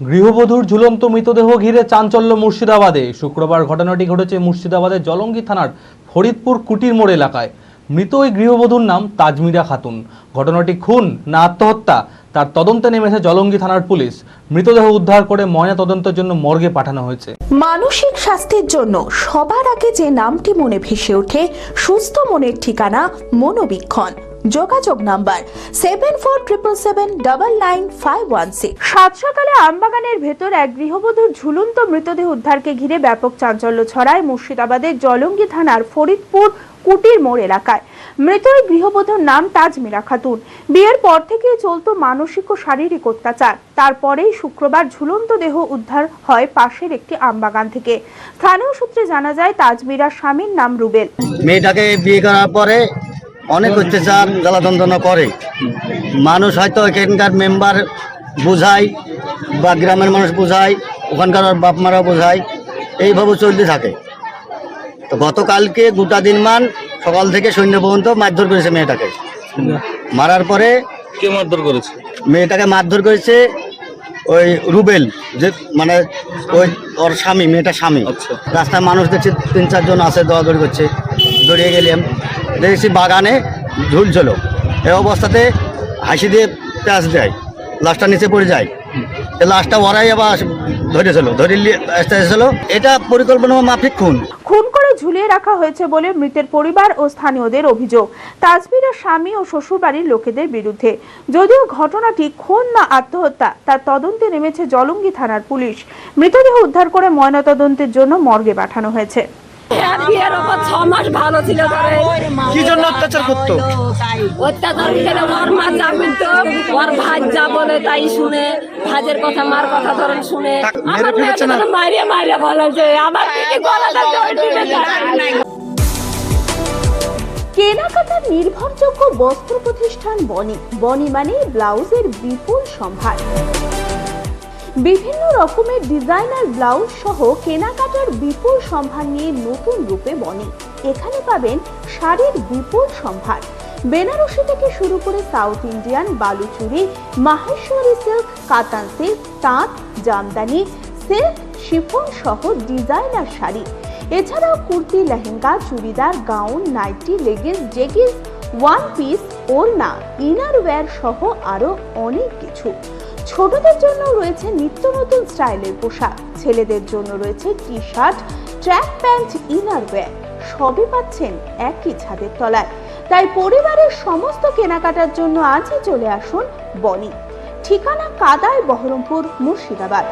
গৃহবধূর ঝুলন্ত মৃতদেহ ঘিরে চাঞ্চল্য মুর্শিদাবাদে। শুক্রবার ঘটনাটি ঘটেছে মুর্শিদাবাদের জলঙ্গি থানার ফরিদপুর কুটির মোড় এলাকায়। মৃত ওই গৃহবধূর নাম তাজমিরা খাতুন। ঘটনাটি খুন না আত্মহত্যা, তার তদন্তে নেমেছে জলঙ্গি থানার পুলিশ। মৃতদেহ উদ্ধার করে ময়না তদন্তের জন্য মর্গে পাঠানো হয়েছে। মানসিক স্বাস্থ্যের জন্য সবার আগে যে নামটি মনে ভেসে ওঠে, সুস্থ মনের ঠিকানা মনোবীক্ষণ। যোগাযোগ number seven four triple seven double nine five one six সাত সকালে আমবাগানের ভেতর এক গৃহবধূর ঝুলন্ত মৃতদেহ উদ্ধারকে ঘিরে ব্যাপক চাঞ্চল্য ছড়ায় মুর্শিদাবাদের জলঙ্গি থানার ফরিদপুর কুটির মোড় এলাকায়। মৃত ওই গৃহবধূর নাম তাজমিরা খাতুন। বিয়ের পর থেকে চলতো মানসিক ও শারীরিক অত্যাচার। তারপরেই শুক্রবার ঝুলন্ত দেহ উদ্ধার হয় পাশের একটি আমবাগান থেকে। স্থানীয় সূত্রে জানা যায় তাজমিরার স্বামীর নাম রুবেল। মেয়েটাকে বিয়ে করার পরে অনেক অত্যাচার জ্বালা যন্ত্রণা করে। মানুষ হয়তো এখানকার মেম্বার বোঝায় বা গ্রামের মানুষ বোঝায় ওখানকার ওর বাপ মারা বোঝায় এইভাবে চলতে থাকে। তো গতকালকে গোটা দিন মান সকাল থেকে সন্ধ্যা পর্যন্ত মারধর করেছে মেয়েটাকে। মারার পরে কে মারধর করেছে? মেয়েটাকে মারধর করেছে ওই রুবেল যে মানে ওই ওর স্বামী মেয়েটার স্বামী। আচ্ছা। রাস্তায় মানুষ দেখছি তিন চারজন আছে দৌড়াদৌড়ি করছে। দৌড়িয়ে গেলাম। দেখছি বাগানে ঝুলছিল এই অবস্থাতে হাসি দিয়ে প্যাঁচ দেয়, লাশটা নিচে পড়ে যায়। লাশটা ওরাই আবার ধরেছিল ধরে এসেছিল এটা পরিকল্পনা মাফিক খুন। খুন করে ঝুলিয়ে রাখা হয়েছে বলে মৃতের পরিবার ও স্থানীয়দের অভিযোগ। তাজমিরের স্বামী ও শ্বশুরবাড়ির লোকেদের বিরুদ্ধে। যদিও ঘটনাটি খুন না আত্মহত্যা, তার তদন্তে নেমেছে জলঙ্গি থানার পুলিশ। মৃতদেহ উদ্ধার করে ময়নাতদন্তের জন্য মর্গে পাঠানো হয়েছে। বিয়ের ওপর ছ মাস ভালো ছিল ধরে। কি জন্য অত্যাচার করতো? অত্যাচার ছিল ওর মা যা বলতো ওর ভাই যা বলে তাই শুনে ভাজের কথা মার কথা ধরেন শুনে। আমার মারিয়ে দিদি গলাটা কেনাকাটার নির্ভরযোগ্য বস্ত্র প্রতিষ্ঠান বনি বনি মানে ব্লাউজের বিপুল সম্ভার। বিভিন্ন রকমের ডিজাইনার ব্লাউজ সহ কেনাকাটার বিপুল সম্ভার নিয়ে নতুন রূপে বনি। এখানে পাবেন শাড়ির বিপুল সম্ভার। বেনারসি থেকে শুরু করে south Indian, Baluchari, Maheshwari silk, কাতান সিল্ক, তাঁত, জামদানি, সিল্ক, শিফন সহ ডিজাইনার শাড়ি। এছাড়াও kurti, lehenga, churidar, gown, nightie leggings jeggings, one piece, ওড়না ইনার ওয়্যার সহ আরও অনেক কিছু। ছোটদের জন্য রয়েছে নিত্য নতুন স্টাইলের পোশাক। ছেলেদের জন্য রয়েছে T shirt track pant, inner bag সবই পাচ্ছেন একই ছাদের তলায়। তাই পরিবারের সমস্ত কেনাকাটার জন্য আজই চলে আসুন বনি। ঠিকানা কাদায় বহরমপুর, মুর্শিদাবাদ।